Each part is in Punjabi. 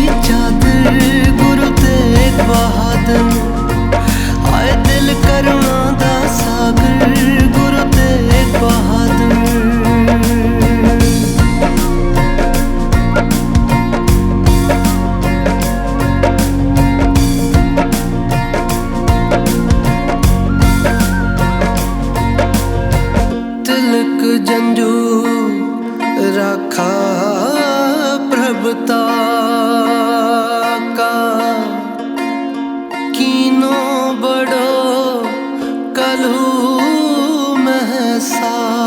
ਦੀ ਚਾਦਰ, ਗੁਰੂ ਤੇਗ ਬਹਾਦਰ। ਆਏ ਦਿਲ ਕਰੁਣਾ ਦਾ ਸਾਗਰ, ਗੁਰੂ ਤੇਗ ਬਹਾਦਰ। ਤਿਲਕ ਜੰਜੂ ਰਾਖਾ। saw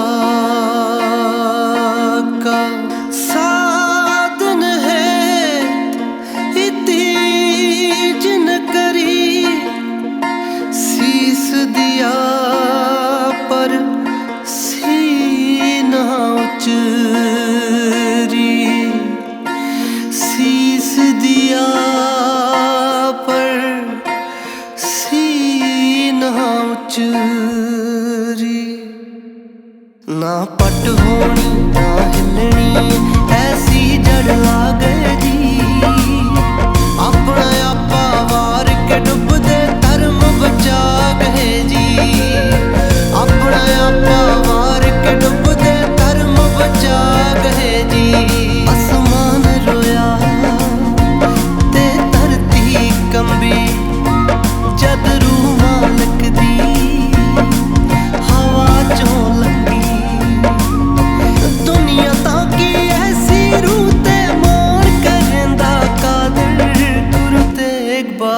ਨਾ ਪਟ ਹੋਣੀ ਨਾ ਹਿੱਲਣੀ ਐਸੀ ਜੜ ਲਾ ਗਏ।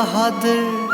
bahadır